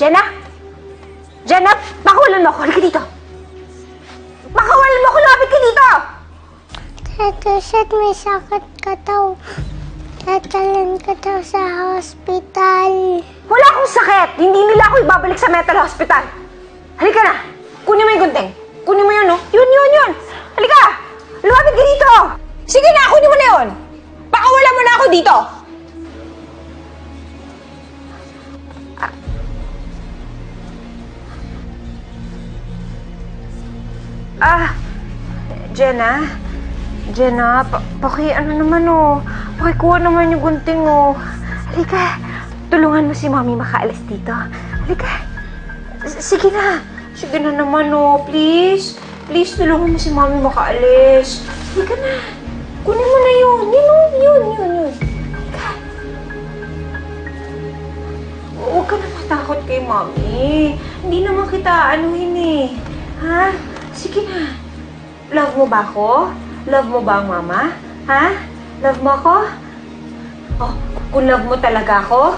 Jenna? Jenna, pakawalan mo ako. Halika dito. Pakawalan mo ako. Lapit ka dito. Tito Seth, may sakit ka daw. Tatalan ka daw sa hospital. Wala akong sakit. Hindi nila ako ibabalik sa mental hospital. Halika na. Kunin mo yung gunting. Kunin mo yun, no? Yun, yun, yun. Halika. Lumapit ka dito. Sige na, kunin mo na yun. Pakawalan mo na ako dito. Ah, Jenna? Jenna, pa paki ano naman oh. Pakikuha naman yung gunting oh. Halika, tulungan mo si Mami makaalis dito. Halika. Sige na. Sige na naman oh, please. Please, tulungan mo si Mami makaalis. Halika na. Kunin mo na yun. Yun, oh, yun, yun, yun. Halika. Huwag ka na matakot kay Mami. Hindi naman kita anuhin eh. Ha? Sige na. Love mo ba ako? Love mo ba ang mama? Ha? Love mo ako? Oh, kung love mo talaga ako,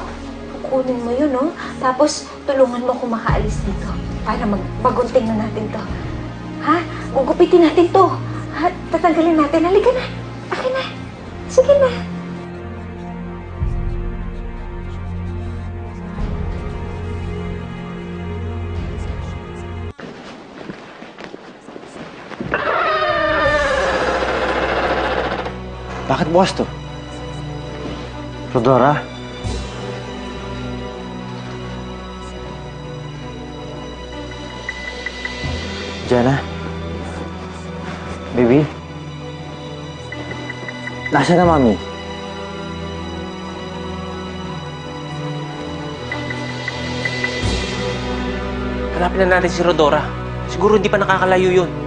kukunin mo yun, no? Tapos, tulungan mo ako makaalis dito para magpagunting na natin to. Ha? Gugupitin natin to. Ha? Tatanggalin natin. Halika na. Akin na. Sige na. Bakit bukas to? Rodora? Jenna? Baby? Nasaan na, Mami? Hanapin na natin si Rodora. Siguro hindi pa nakakalayo yun.